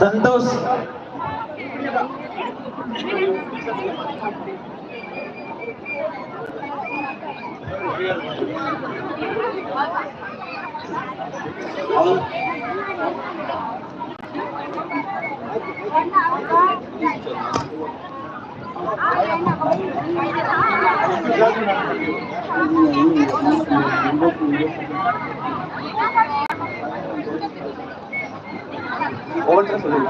சந்தோஷ். ஒவ்வொருத்தரும் சொல்லுங்க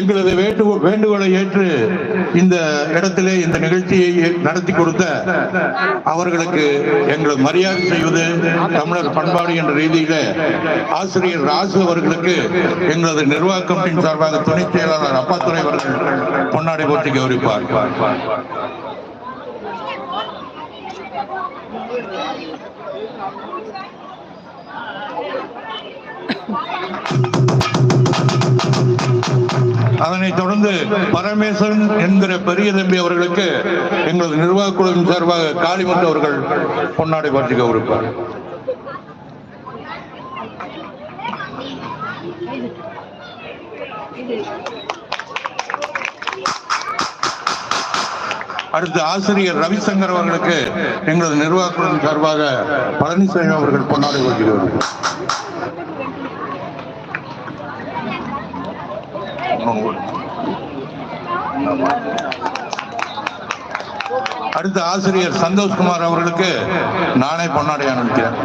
எங்களது வேண்டு வேண்டுகோளை ஏற்று இந்த இடத்திலே இந்த நிகழ்ச்சியை நடத்தி கொடுத்த அவர்களுக்கு எங்களது மரியாதை செய்வது தமிழர் பண்பாடு என்ற ரீதியில ஆசிரியர் ராசு அவர்களுக்கு எங்களது நிர்வாக கமிட்டியின் சார்பாக துணைச் செயலாளர் அப்பாத்துறை அவர்கள் பொன்னாடை போற்றி you. அதனைத் தொடர்ந்து பரமேஸ்வரன் என்கிற பெரிய தம்பி அவர்களுக்கு எங்களது நிர்வாக குழுவின் சார்பாக காளிமுத்து அவர்கள் பொன்னாடை போற்றி கௌரவிப்பார். அடுத்து ஆசிரியர் ரவிசங்கர் அவர்களுக்கு எங்களது நிர்வாகத்தின் சார்பாக பழனிசாமி அவர்கள் பொன்னாடை வருகிறார்கள் அடுத்த ஆசிரியர் சந்தோஷ்குமார் அவர்களுக்கு நானே பொன்னாடை அனுப்பிக்கிறேன்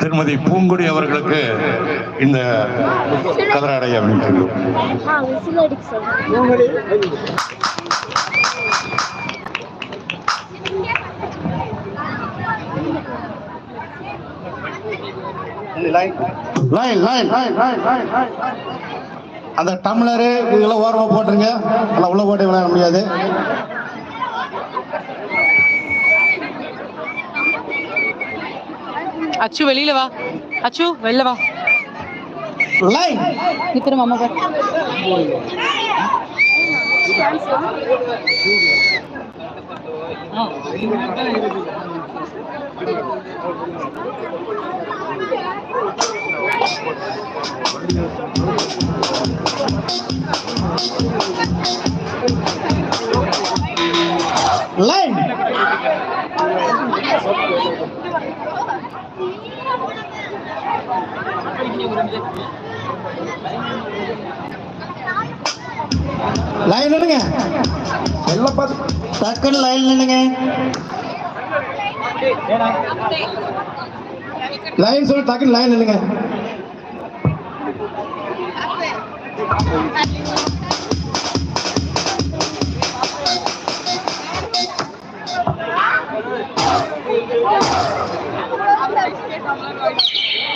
திருமதி பூங்குடி அவர்களுக்கு இந்த கதராடை லைன் அந்த டம்ளரு இதெல்லாம் ஓரமா போட்டுருங்க. எல்லாம் உள்ள போட்டு விளையாட முடியாது. அச்சு வெளியில வா அச்சு வெளில வா லைன் நிக்கிற மாமா பாரு லைன் லைன் நின்னுங்க எல்லாம் பார்த்து டக்குன்னு லைன் நின்னுங்க லைன் சொல்லி டக்குன்னு லைன் நின்னுங்க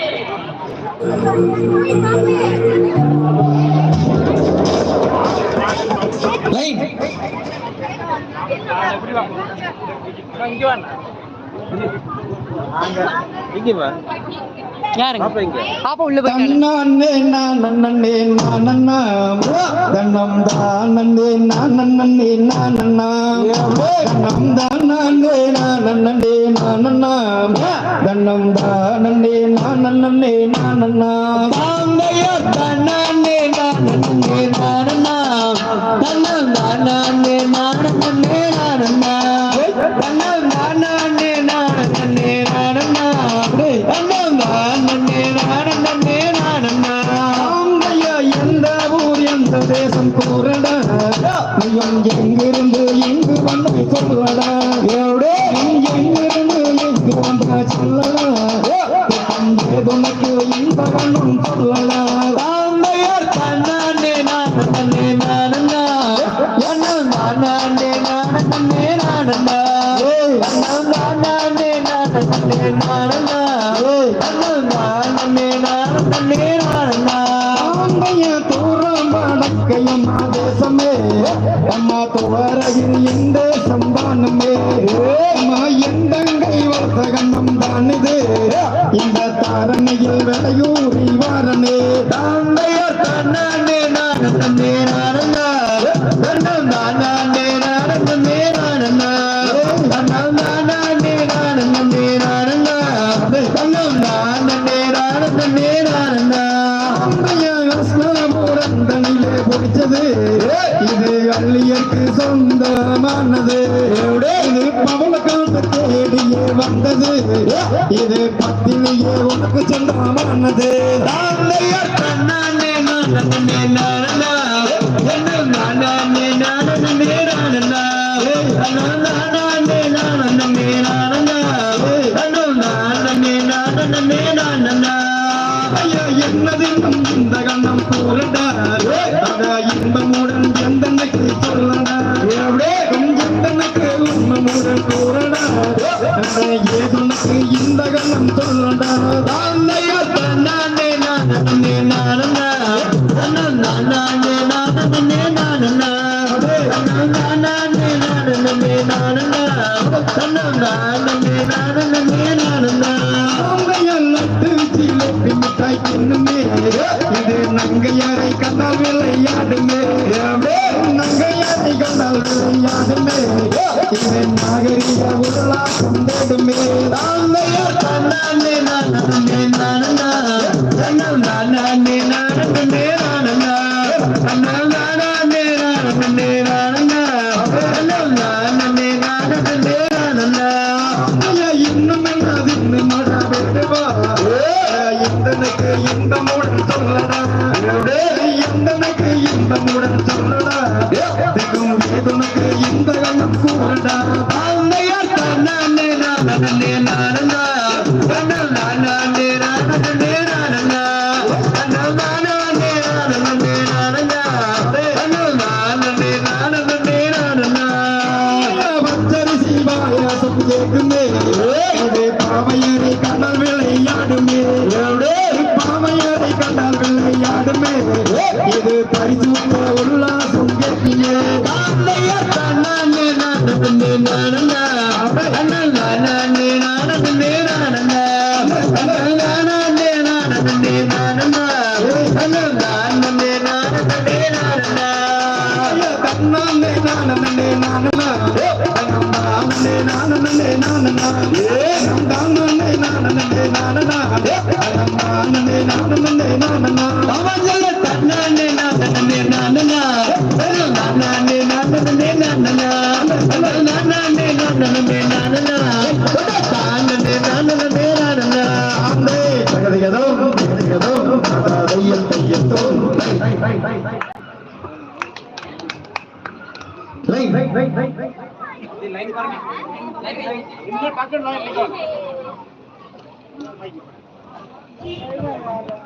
Thank you. பாப்பா உள்ள போய் தானே நானண்ணே நானண்ணா தன்னம் தானே இது பத்தினியே உனக்கு சொந்தமானது நானே நானே நானே நானே நானே. ஏதும் இந்த கண்ணம் சொல்லடா தானே நானே நானே நானே இன்பமுடன் சொல்லடா எந்தனுக்கு இன்பமுடன் சொல்லடா திக்கும்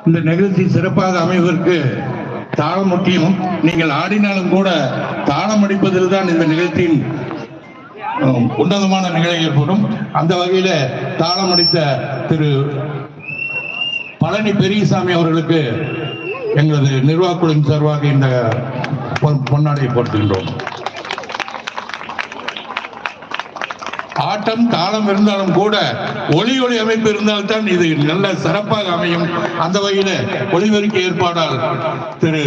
இந்த நிகழ்ச்சி சிறப்பாக அமைவதற்கு தாளம் முக்கியம் நீங்கள் ஆடினாலும் கூட தாளம் அடிப்பதில் தான் இந்த நிகழ்ச்சியின் உன்னதமான நிகழ்ச்சி ஏற்படும். அந்த வகையில தாளம் அடித்த திரு பழனி பெரியசாமி அவர்களுக்கு எங்களது நிர்வாகக்குழுவின் சார்பாக இந்த பொன்னாடையை போட்டுகின்றோம் ஆட்டம் தாளம் இருந்தாலும் கூட ஒளி ஒளி அமைப்பு இருந்தால்தான் இது நல்ல சிறப்பாக அமையும். அந்த வகையில ஒளிபெருக்கி ஏற்பாடால் திரு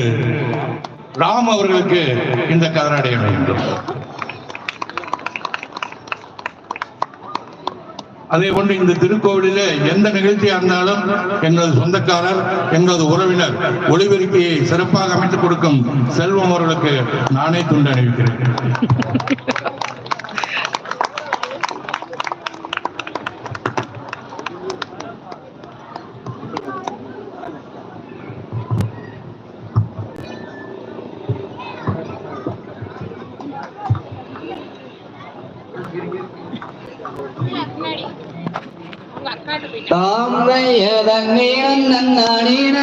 ராம் அவர்களுக்கு இந்த கதராடை அமைகின்றோம் அதே போன்று இந்த திருக்கோவிலிலே எந்த நிகழ்ச்சியா இருந்தாலும் எங்களது சொந்தக்காரர் எங்களது உறவினர் ஒளிபெருக்கியை சிறப்பாக அமைத்துக் கொடுக்கும் செல்வம் அவர்களுக்கு நானே துண்டு அணிவிக்கிறேன். തുടങ്ങീണം നന്നാണീണ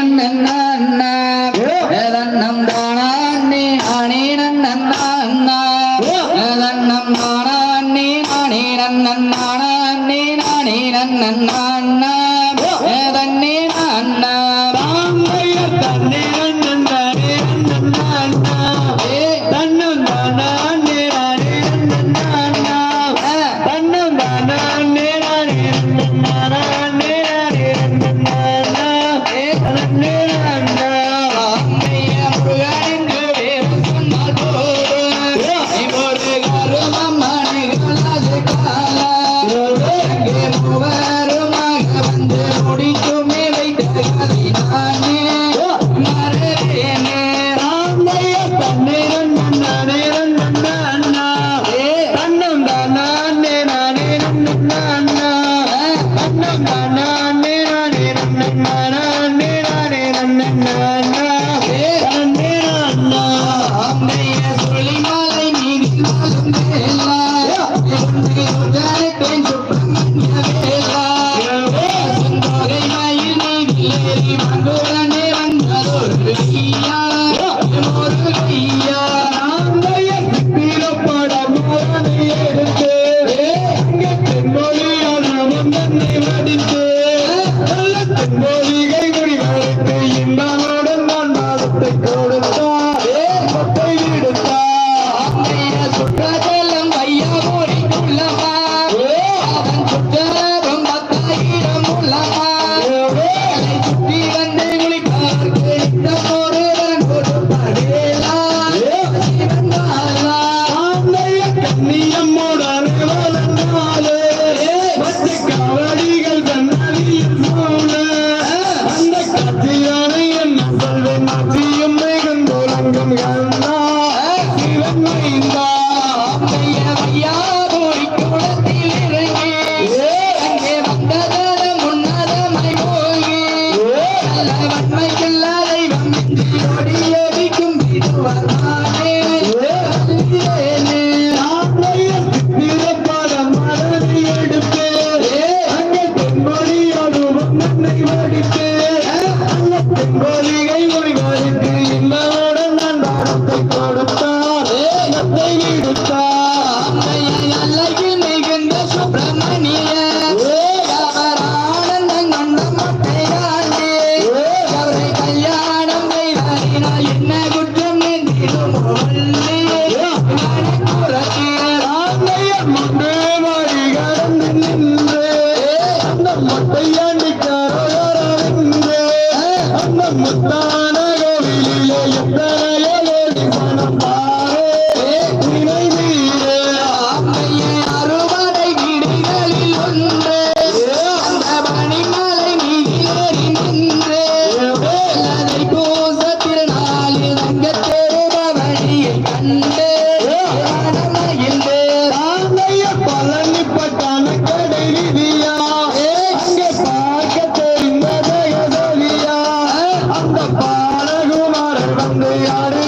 பாலகுமாரன் வந்து யாரு?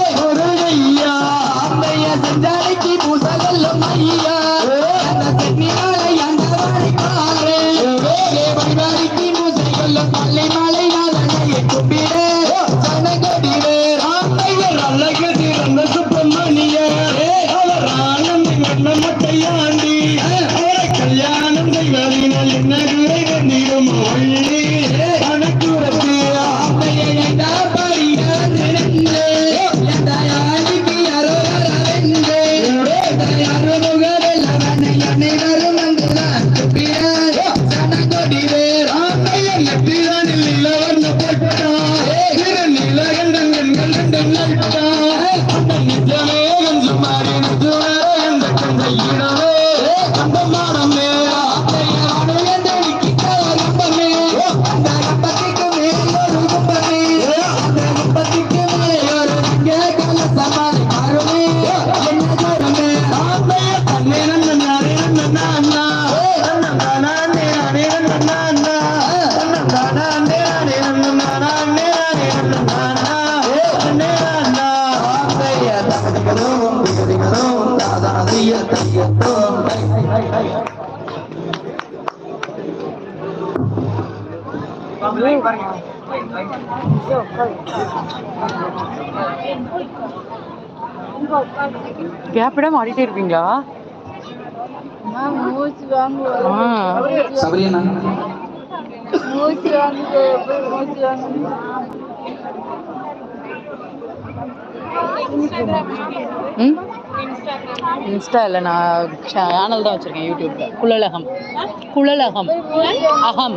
Oh! விடாம ஆடிட்டே இருப்பீங்களா இன்ஸ்டா இல்லை நான் சேனல் தான் வச்சுருக்கேன் யூடியூப்ல. குழலகம். குழலகம். அகம்.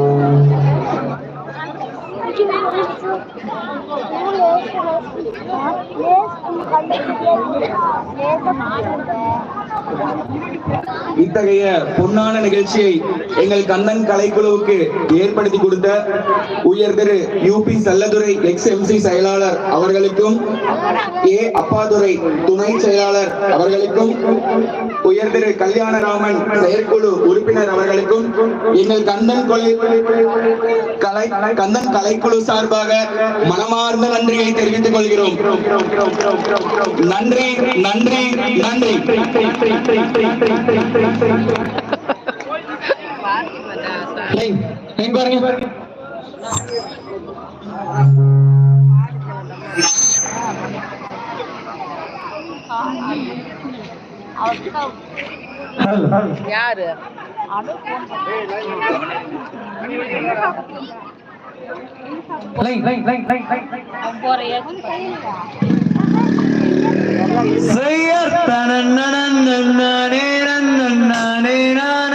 இத்தகைய பொன்னான நிகழ்ச்சியை எங்கள் கண்ணன் கலைக்குழுவுக்கு ஏற்படுத்தி கொடுத்த உயர் திரு U P Sellathurai ex MC செயலாளர் அவர்களுக்கும் ஏ அப்பாதுரை துணை செயலாளர் அவர்களுக்கும் உயர்திரு கல்யாணராமன் செயற்குழு உறுப்பினர் அவர்களுக்கும் எங்கள் கந்தன் கொலை கலை கந்தன் கலைக்குழு சார்பாக மனமார்ந்த நன்றியை தெரிவித்துக் கொள்கிறோம். நன்றி நன்றி நன்றி. பாருங்க. யாரு? செய்யத்தானே நன்னானே நான்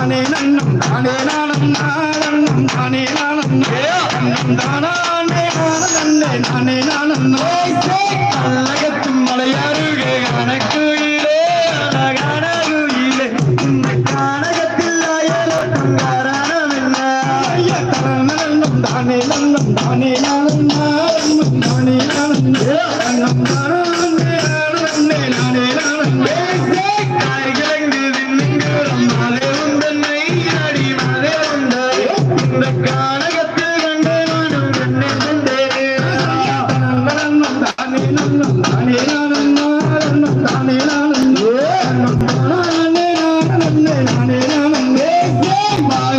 தானே நன்னம் தானே நாணம் நானம் தானே நாணம் நன்னம் தானே நானே நானே நாணம் கல்லக